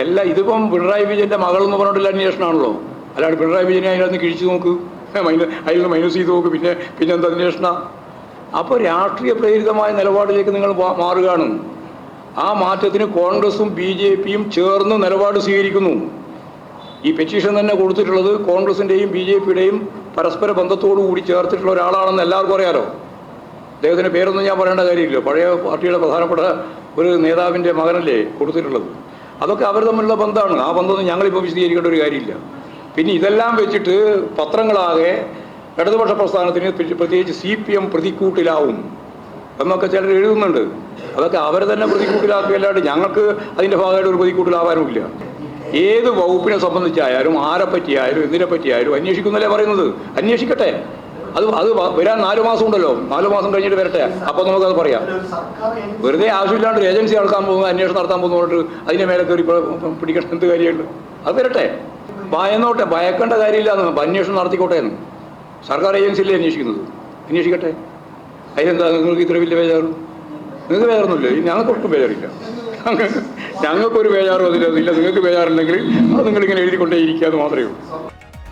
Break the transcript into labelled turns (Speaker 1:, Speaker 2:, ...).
Speaker 1: എല്ലാ ഇതിപ്പം പിണറായി വിജയന്റെ മകൾ എന്ന് പറഞ്ഞിട്ടുള്ള അന്വേഷണമാണല്ലോ. അല്ലാണ്ട് പിണറായി വിജയനെ അതിനകത്ത് കിഴിച്ചു നോക്ക്. അതിൽ നിന്ന് മൈനസ് ചെയ്ത് നോക്ക്. പിന്നെ പിന്നെ എന്താ അന്വേഷണ? അപ്പോൾ രാഷ്ട്രീയ പ്രേരിതമായ നിലപാടിലേക്ക് നിങ്ങൾ മാറുകയാണ്. ആ മാറ്റത്തിന് കോൺഗ്രസും ബി ജെ പിയും ചേർന്ന് നിലപാട് സ്വീകരിക്കുന്നു. ഈ പെറ്റീഷൻ തന്നെ കൊടുത്തിട്ടുള്ളത് കോൺഗ്രസിന്റെയും ബി ജെ പിയുടെയും പരസ്പര ബന്ധത്തോടു കൂടി ചേർത്തിട്ടുള്ള ഒരാളാണെന്ന് എല്ലാവർക്കും അറിയാലോ. അദ്ദേഹത്തിന്റെ പേരൊന്നും ഞാൻ പറയേണ്ട കാര്യമില്ല. പഴയ പാർട്ടിയുടെ പ്രധാനപ്പെട്ട ഒരു നേതാവിന്റെ മകനല്ലേ കൊടുത്തിട്ടുള്ളത്. അതൊക്കെ അവർ തമ്മിലുള്ള ബന്ധമാണ്. ആ ബന്ധമൊന്നും ഞങ്ങളിപ്പോൾ വിശദീകരിക്കേണ്ട ഒരു കാര്യമില്ല. പിന്നെ ഇതെല്ലാം വെച്ചിട്ട് പത്രങ്ങളാകെ ഇടതുപക്ഷ പ്രസ്ഥാനത്തിന് പ്ര- പ്രത്യേകിച്ച് സി പി എം പ്രതിക്കൂട്ടിലാവും എന്നൊക്കെ ചിലർ എഴുതുന്നുണ്ട്. അതൊക്കെ അവരെ തന്നെ പ്രതിക്കൂട്ടിലാക്കുകയല്ലാണ്ട് ഞങ്ങൾക്ക് അതിന്റെ ഭാഗമായിട്ട് ഒരു പ്രതിക്കൂട്ടിലാവാനുമില്ല. ഏത് വകുപ്പിനെ സംബന്ധിച്ചായാലും ആരെ പറ്റിയായാലും പറ്റിയായാലും അന്വേഷിക്കുന്നല്ലേ പറയുന്നത്? അന്വേഷിക്കട്ടെ. അത് അത് വരാൻ നാല് മാസം ഉണ്ടല്ലോ. നാലു മാസം കഴിഞ്ഞിട്ട് വരട്ടെ. അപ്പോൾ നമുക്കത് പറയാം. വെറുതെ ആവശ്യമില്ലാണ്ട് ഒരു ഏജൻസി നടത്താൻ പോകുന്നു അന്വേഷണം നടത്താൻ പോകുന്നു പറഞ്ഞിട്ട് അതിന്റെ മേലെ കയറി പിടിക്കണം. എന്ത് കാര്യമുണ്ട്? അത് വരട്ടെ. ഭയന്നോട്ടെ. ഭയക്കേണ്ട കാര്യമില്ല എന്ന് അന്വേഷണം നടത്തിക്കോട്ടെ എന്ന്. സർക്കാർ ഏജൻസിയല്ലേ അന്വേഷിക്കുന്നത്? അന്വേഷിക്കട്ടെ. അതിനെന്താ നിങ്ങൾക്ക് ഇത്ര വലിയ ബേജാറ്? നിങ്ങൾക്ക് ബേജാറൊന്നുമില്ല. ഞങ്ങൾക്ക് ഒട്ടും ബേജാറില്ല. ഞങ്ങൾക്ക് ഞങ്ങൾക്കൊരു ബേജാറും അതില്ല നിങ്ങൾക്ക് ബേജാറുണ്ടെങ്കിൽ അത് നിങ്ങളിങ്ങനെ എഴുതിക്കൊണ്ടേ ഇരിക്കുക എന്ന് മാത്രമേ ഉള്ളൂ.